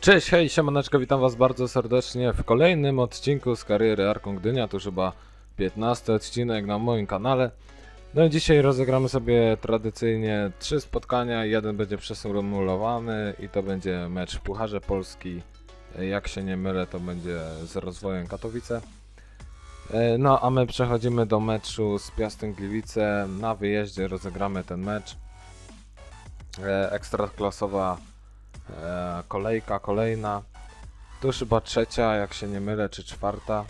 Cześć, hej, siemaneczko, witam was bardzo serdecznie w kolejnym odcinku z kariery Arką Gdynia, to chyba 15 odcinek na moim kanale. No i dzisiaj rozegramy sobie tradycyjnie trzy spotkania, jeden będzie przesimulowany i to będzie mecz w Pucharze Polski. Jak się nie mylę, to będzie z rozwojem Katowice. E, No a my przechodzimy do meczu z Piastem Gliwice. Na wyjeździe rozegramy ten mecz. E, Ekstraklasowa E, kolejka kolejna. To chyba trzecia, jak się nie mylę, czy czwarta.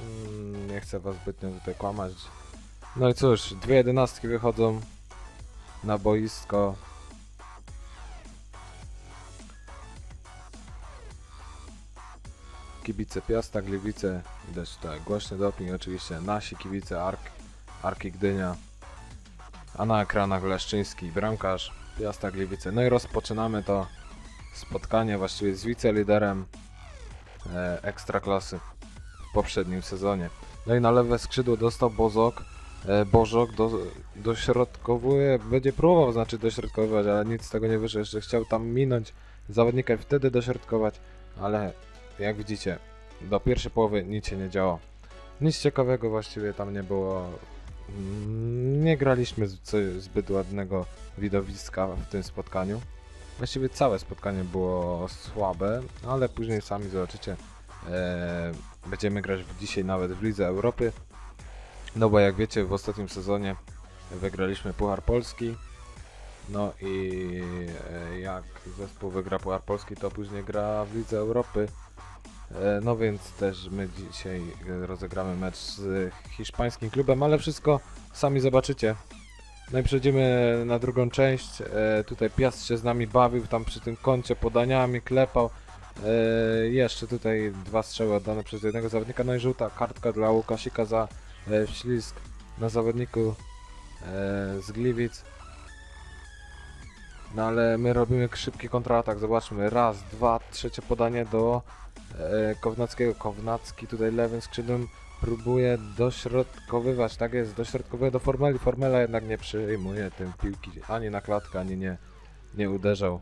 Mm, Nie chcę was zbytnio tutaj kłamać. No i cóż, dwie jedenastki wychodzą na boisko. Kibice Piasta, Gliwice, widać tutaj głośny doping, oczywiście nasi kibice Ark, Arki Gdynia, a na ekranach Leszczyński, bramkarz Piasta Gliwice. No i rozpoczynamy to spotkanie właściwie z wiceliderem e, Ekstraklasy w poprzednim sezonie. No i na lewe skrzydło dostał Bozok. E, Bożok do, dośrodkowuje, będzie próbował znaczy dośrodkowywać, ale nic z tego nie wyszło. Jeszcze chciał tam minąć zawodnika i wtedy dośrodkować, ale jak widzicie, do pierwszej połowy nic się nie działo. Nic ciekawego właściwie tam nie było. Mm, Nie graliśmy zbyt ładnego widowiska w tym spotkaniu. Właściwie całe spotkanie było słabe, ale później sami zobaczycie. E, będziemy grać w, dzisiaj nawet w Lidze Europy. No bo jak wiecie, w ostatnim sezonie wygraliśmy Puchar Polski. No i e, jak zespół wygra Puchar Polski, to później gra w Lidze Europy. E, no więc też my dzisiaj e, rozegramy mecz z hiszpańskim klubem, ale wszystko sami zobaczycie. No i przejdziemy na drugą część. E, tutaj Piast się z nami bawił, tam przy tym kącie podaniami klepał. E, jeszcze tutaj dwa strzały oddane przez jednego zawodnika. No i żółta kartka dla Łukasika za e, na zawodniku e, z Gliwic. No ale my robimy szybki kontratak. Zobaczmy. Raz, dwa, trzecie podanie do e, Kownackiego. Kownacki tutaj lewym skrzydłem próbuje dośrodkowywać, tak jest, dośrodkowuje do Formeli, Formela jednak nie przyjmuje tym piłki, ani na klatkę, ani nie, nie uderzał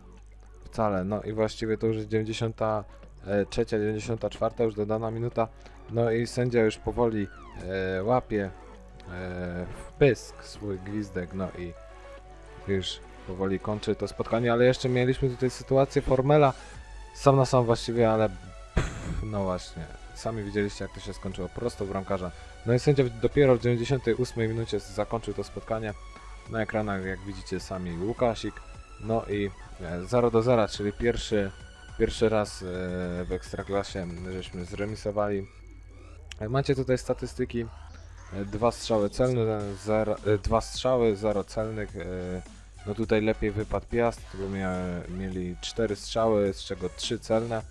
wcale, no i właściwie to już jest 93, 94 już dodana minuta, no i sędzia już powoli e, łapie e, w pysk swój gwizdek, no i już powoli kończy to spotkanie, ale jeszcze mieliśmy tutaj sytuację Formela sam na sam właściwie, ale pff, no właśnie, sami widzieliście jak to się skończyło, prosto w bramkarza. No i sędzia dopiero w 98 minucie zakończył to spotkanie. Na ekranach jak widzicie sami Łukasik. No i e, 0 do 0, czyli pierwszy, pierwszy raz e, w Ekstraklasie żeśmy zremisowali. E, Macie tutaj statystyki. E, Dwa strzały celne, zero, e, dwa strzały, zero celnych. e, No tutaj lepiej wypadł Piast, bo mieli cztery strzały, z czego trzy celne,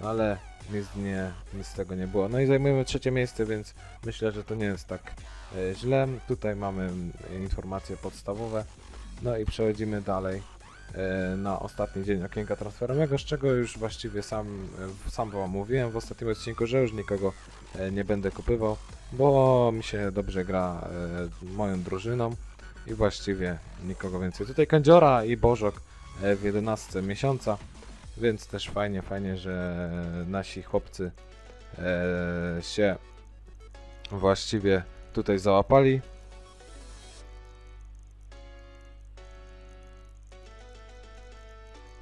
no ale nic, nie, nic z tego nie było. No i zajmujemy trzecie miejsce, więc myślę, że to nie jest tak e, źle. Tutaj mamy informacje podstawowe. No i przechodzimy dalej e, na ostatni dzień okienka transferowego, z czego już właściwie sam, e, sam wam mówiłem w ostatnim odcinku, że już nikogo nie będę kupywał, bo mi się dobrze gra moją drużyną i właściwie nikogo więcej. Tutaj Kędziora i Bożok w 11 miesiąca, więc też fajnie, fajnie, że nasi chłopcy e, się właściwie tutaj załapali.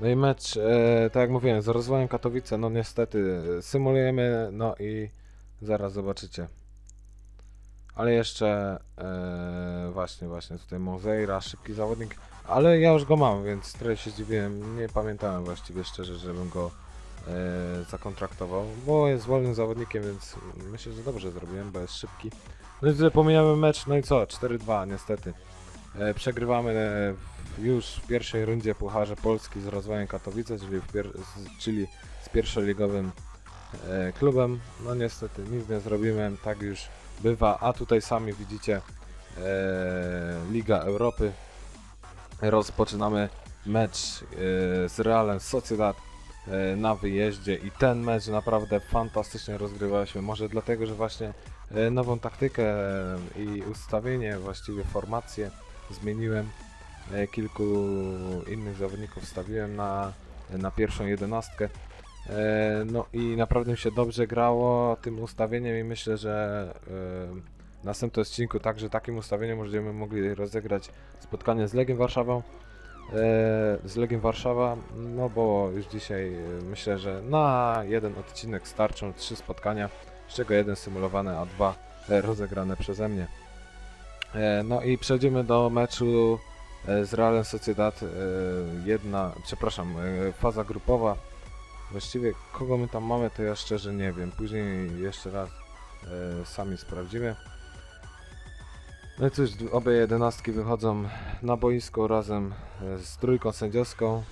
No i mecz, e, tak jak mówiłem, z rozwojem Katowice, no niestety symulujemy, no i zaraz zobaczycie. Ale jeszcze e, właśnie, właśnie tutaj Mozeira, szybki zawodnik, ale ja już go mam, więc trochę się zdziwiłem, nie pamiętałem właściwie szczerze, żebym go e, zakontraktował, bo jest wolnym zawodnikiem, więc myślę, że dobrze zrobiłem, bo jest szybki. No i tutaj pomijamy mecz, no i co, 4-2 niestety. E, przegrywamy e, już w pierwszej rundzie Pucharze Polski z rozwojem Katowice, czyli, z, czyli z pierwszoligowym e, klubem. No niestety nic nie zrobimy, tak już bywa, a tutaj sami widzicie e, Liga Europy. Rozpoczynamy mecz e, z Realem Sociedad e, na wyjeździe i ten mecz naprawdę fantastycznie rozgrywaliśmy. Może dlatego, że właśnie e, nową taktykę e, i ustawienie, właściwie formację zmieniłem. E, Kilku innych zawodników wstawiłem na, na pierwszą jedenastkę. E, no i naprawdę mi się dobrze grało tym ustawieniem i myślę, że e, w następnym odcinku także takim ustawieniem będziemy mogli rozegrać spotkanie z Legiem Warszawą. E, z Legiem Warszawa, no bo już dzisiaj myślę, że na jeden odcinek starczą trzy spotkania, z czego jeden symulowany, a dwa rozegrane przeze mnie. No i przejdziemy do meczu z Realem Sociedad. Jedna, przepraszam, faza grupowa. Właściwie kogo my tam mamy, to ja szczerze nie wiem. Później jeszcze raz e, sami sprawdzimy. No i cóż, obie jedenastki wychodzą na boisko razem e, z trójką sędziowską.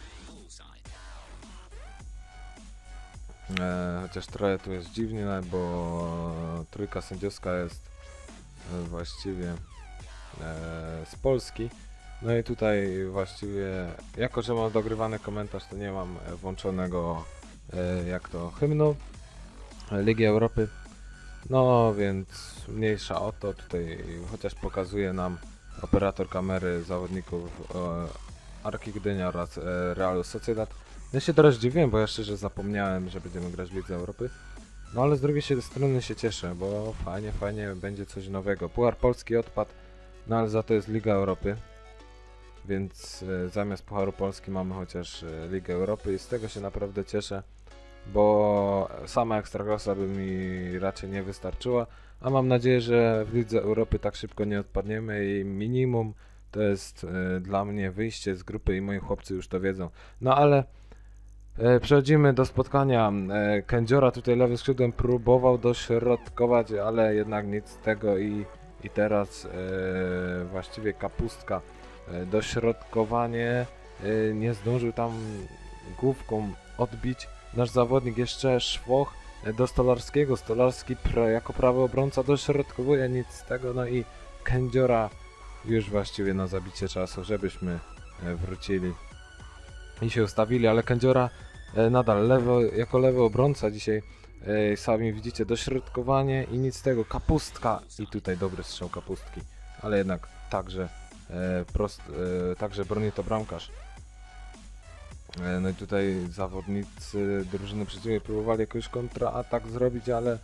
E, chociaż trochę tu jest dziwnie, no, bo trójka sędziowska jest e, właściwie e, z Polski. No i tutaj właściwie, jako że mam dogrywany komentarz, to nie mam e, włączonego jak to hymnu e, Ligi Europy. No więc mniejsza o to, tutaj chociaż pokazuje nam operator kamery zawodników e, Arki Gdynia oraz e, Realu Sociedad. Ja się teraz dziwiłem, bo ja szczerze zapomniałem, że będziemy grać w Lidze Europy. No ale z drugiej strony się cieszę, bo fajnie, fajnie będzie coś nowego. Puchar Polski odpadł, no ale za to jest Liga Europy. Więc e, zamiast Pucharu Polski mamy chociaż e, Ligę Europy i z tego się naprawdę cieszę, bo sama Ekstraklasa by mi raczej nie wystarczyła, a mam nadzieję, że w Lidze Europy tak szybko nie odpadniemy i minimum to jest e, dla mnie wyjście z grupy i moi chłopcy już to wiedzą. No ale przechodzimy do spotkania. Kędziora tutaj lewym skrzydłem próbował dośrodkować, ale jednak nic z tego i, i teraz właściwie kapustka dośrodkowanie e, nie zdążył tam główką odbić. Nasz zawodnik jeszcze Szwoch e, do Stolarskiego. Stolarski jako prawy obrońca dośrodkowuje nic z tego, no i Kędziora już właściwie na zabicie czasu, żebyśmy e, wrócili i się ustawili, ale Kędziora e, nadal lewo, jako lewy obrońca dzisiaj e, sami widzicie dośrodkowanie i nic z tego, kapustka i tutaj dobry strzał kapustki, ale jednak także e, prost, e, także broni to bramkarz. E, No i tutaj zawodnicy drużyny przeciwnej próbowali jakoś kontraatak zrobić, ale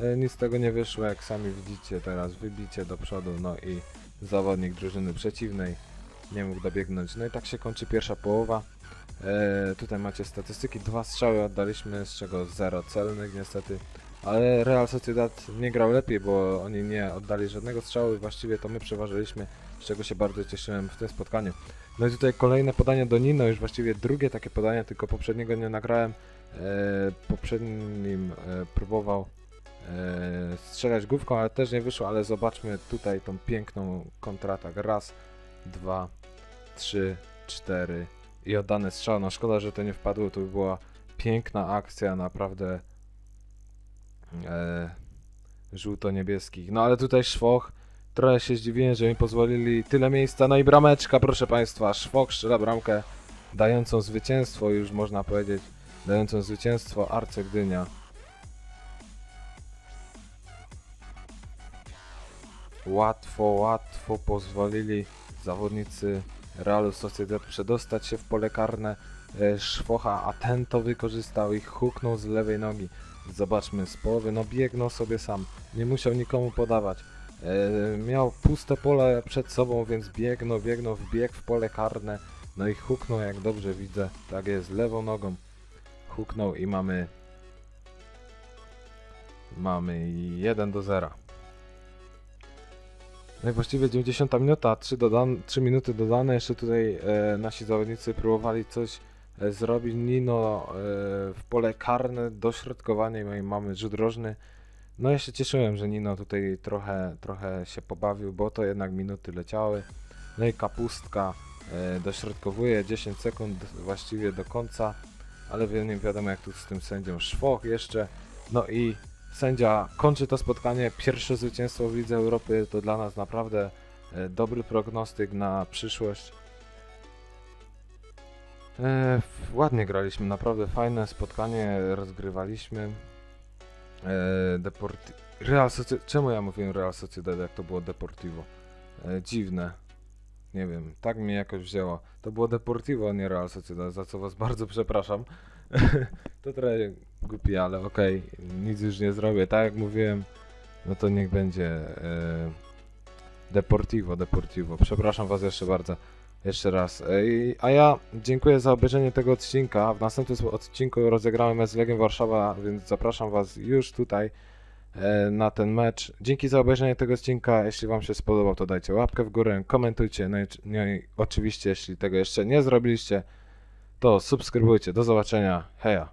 e, nic z tego nie wyszło, jak sami widzicie teraz wybicie do przodu, no i zawodnik drużyny przeciwnej nie mógł dobiegnąć. No i tak się kończy pierwsza połowa. E, tutaj macie statystyki, dwa strzały oddaliśmy, z czego zero celnych niestety. Ale Real Sociedad nie grał lepiej, bo oni nie oddali żadnego strzału i właściwie to my przeważyliśmy, z czego się bardzo cieszyłem w tym spotkaniu. No i tutaj kolejne podanie do Nino, już właściwie drugie takie podanie, tylko poprzedniego nie nagrałem. E, poprzednim e, próbował e, strzelać główką, ale też nie wyszło, ale zobaczmy tutaj tą piękną kontratak. Raz, dwa, trzy, cztery i oddany strzał. No szkoda, że to nie wpadło, to by była piękna akcja, naprawdę e, żółto-niebieskich. No ale tutaj Szwoch, trochę się zdziwiłem, że mi pozwolili tyle miejsca. No i brameczka, proszę Państwa, Szwoch strzela bramkę dającą zwycięstwo, już można powiedzieć, dającą zwycięstwo Arce Gdynia. Łatwo, łatwo pozwolili zawodnicy Realu Sociedad przedostać się w pole karne e, Szwocha, a ten to wykorzystał i huknął z lewej nogi. Zobaczmy z połowy, no biegnął sobie sam, nie musiał nikomu podawać. E, miał puste pole przed sobą, więc biegnął, biegnął, wbiegł w pole karne, no i huknął jak dobrze widzę, tak jest, lewą nogą huknął i mamy mamy 1 do 0. No i właściwie 90 minuta, 3, dodan 3 minuty dodane, jeszcze tutaj e, nasi zawodnicy próbowali coś e, zrobić. Nino e, w pole karne, dośrodkowanie no i mamy rzut rożny. No ja się cieszyłem, że Nino tutaj trochę, trochę się pobawił, bo to jednak minuty leciały. No i kapustka e, dośrodkowuje 10 sekund właściwie do końca, ale nie wiadomo jak tu z tym sędzią Szwoch jeszcze. No i sędzia kończy to spotkanie. Pierwsze zwycięstwo w Lidze Europy to dla nas naprawdę e, dobry prognostyk na przyszłość. E, ładnie graliśmy, naprawdę fajne spotkanie rozgrywaliśmy. E, Deporti- Real Soci- Czemu ja mówiłem Real Sociedad, jak to było Deportivo? E, dziwne. Nie wiem, tak mnie jakoś wzięło. To było Deportivo, a nie Real Sociedad, za co was bardzo przepraszam. to trochę głupi, ale okej, nic już nie zrobię. Tak jak mówiłem, no to niech będzie e, Deportivo, Deportivo. Przepraszam was jeszcze bardzo. Jeszcze raz. A ja dziękuję za obejrzenie tego odcinka. W następnym odcinku rozegramy mecz z Warszawa, więc zapraszam was już tutaj e, na ten mecz. Dzięki za obejrzenie tego odcinka. Jeśli wam się spodobał, to dajcie łapkę w górę, komentujcie. No i, no i oczywiście, jeśli tego jeszcze nie zrobiliście, to subskrybujcie. Do zobaczenia. Heja.